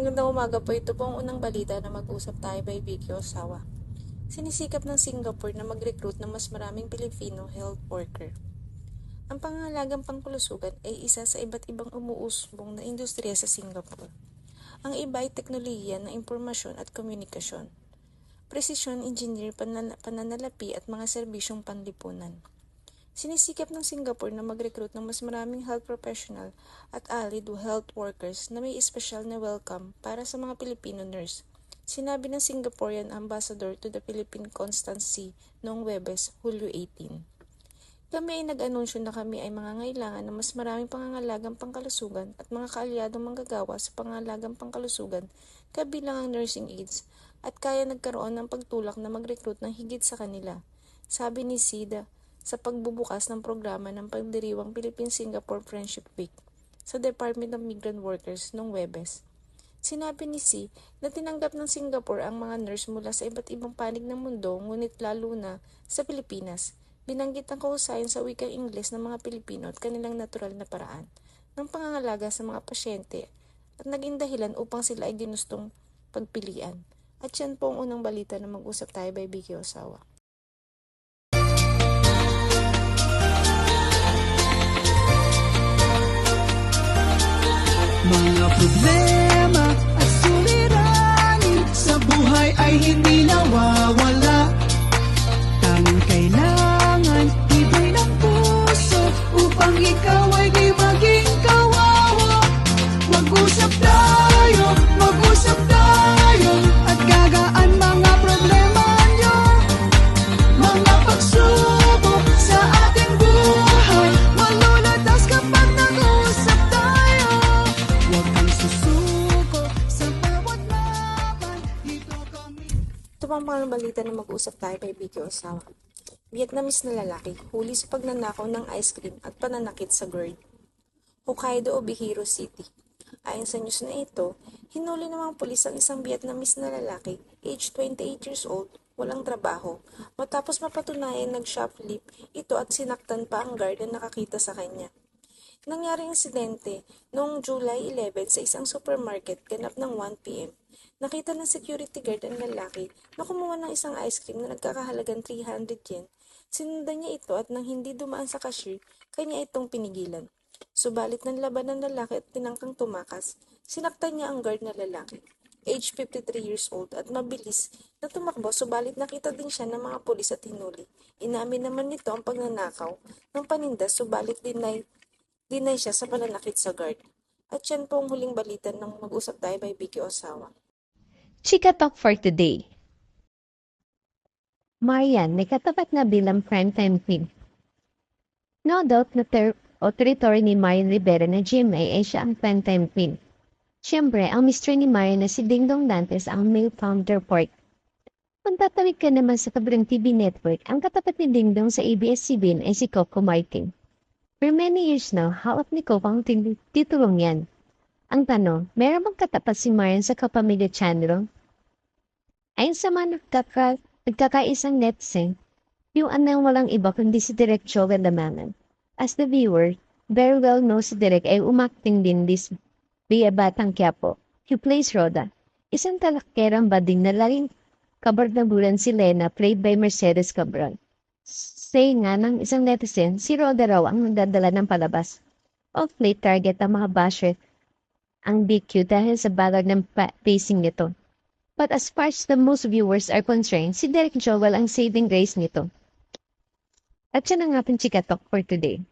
Magandang umaga po. Ito po ang unang balita na mag-usap tayo by Vicky Osawa. Sinisikap ng Singapore na mag-recruit ng mas maraming Pilipino health worker. Ang pangangalagang pangkulusugan ay isa sa iba't ibang umuusbong na industriya sa Singapore. Ang iba ay teknolohiya ng impormasyon at komunikasyon, presisyon engineer, panan- pananalapi at mga serbisyong panlipunan. Sinisikap ng Singapore na mag-recruit ng mas maraming health professional at allied health workers na may espesyal na welcome para sa mga Filipino nurse. Sinabi ng Singaporean Ambassador to the Philippine Constancy noong Webes, Hulyo 18. Kami ay nag-anunsyo na kami ay mangangailangan ng mas maraming pangangalagang pangkalusugan at mga kaalyadong manggagawa sa pangangalagang pangkalusugan kabilang ang nursing aides at kaya nagkaroon ng pagtulak na mag-recruit ng higit sa kanila. Sabi ni Sida sa pagbubukas ng programa ng pagdiriwang Philippine-Singapore Friendship Week sa Department of Migrant Workers noong Webes. Sinabi ni Si na tinanggap ng Singapore ang mga nurse mula sa iba't ibang panig ng mundo ngunit lalo na sa Pilipinas. Binanggit ang kahusayan sa wikang Ingles ng mga Pilipino at kanilang natural na paraan ng pangangalaga sa mga pasyente at naging dahilan upang sila ay ginustong pagpilian. At yan po ang unang balita na mag-usap tayo by Vicky Osawa. Mga problema at suliranin sa buhay ay hindi nawawala. Tanging kailangan ibay ng puso upang ikaw ay mga balita na mag-usap tayo kay Vicky Osawa. Vietnamese na lalaki huli sa pagnanakaw ng ice cream at pananakit sa GERD. Hokkaido o Bihiro City. Ayon sa news na ito, hinuli ng mga pulis ang isang Vietnamese na lalaki, age 28 years old, walang trabaho, matapos mapatunayan nag-shoplift ito at sinaktan pa ang guard na nakakita sa kanya. Nangyari ang insidente noong July 11 sa isang supermarket ganap ng 1pm. Nakita ng security guard ang lalaki na kumuha ng isang ice cream na nagkakahalagang 300 yen. Sinundan niya ito at nang hindi dumaan sa cashier, kanya itong pinigilan. Subalit ng laban ng lalaki at tinangkang tumakas, sinaktan niya ang guard na lalaki. Age 53 years old at mabilis na tumakbo subalit nakita din siya ng mga pulis at hinuli. Inamin naman nito ang pagnanakaw ng paninda subalit dinay Dinay siya sa pananakit sa guard. At yan po ang huling balita ng mag-usap tayo by Vicky Osawa. Chika Talk for today. Marian, may katapat na bilang primetime queen. No doubt na ter- o territory ni Marian Rivera na GMA ay siya ang primetime queen. Siyempre, ang mister ni Marian na si Dingdong Dantes ang male counterpart. Kung tatawid ka naman sa kabilang TV network, ang katapat ni Dingdong sa ABS-CBN ay si Coco Martin. For many years now, hawak ni Coco ang titulong yan. Ang tanong, meron bang katapat si Marian sa Kapamilya Channel? Ayon sa mga nagkaka, nagkakaisang netizen, yung anang walang iba kundi si Direk Joel Damanan. As the viewer, very well knows si Direk ay umakting din this via Batang Quiapo. He plays Roda. Isang talakkerang bading na laging kabardabulan si Lena played by Mercedes Cabral. Say nga ng isang netizen, si Roda raw ang nagdadala ng palabas. Of late target ang mga basher ang BQ dahil sa balag ng pa- pacing nito. But as far as the most viewers are concerned, si Derek Joel ang saving grace nito. At siya na nga pang chika talk for today.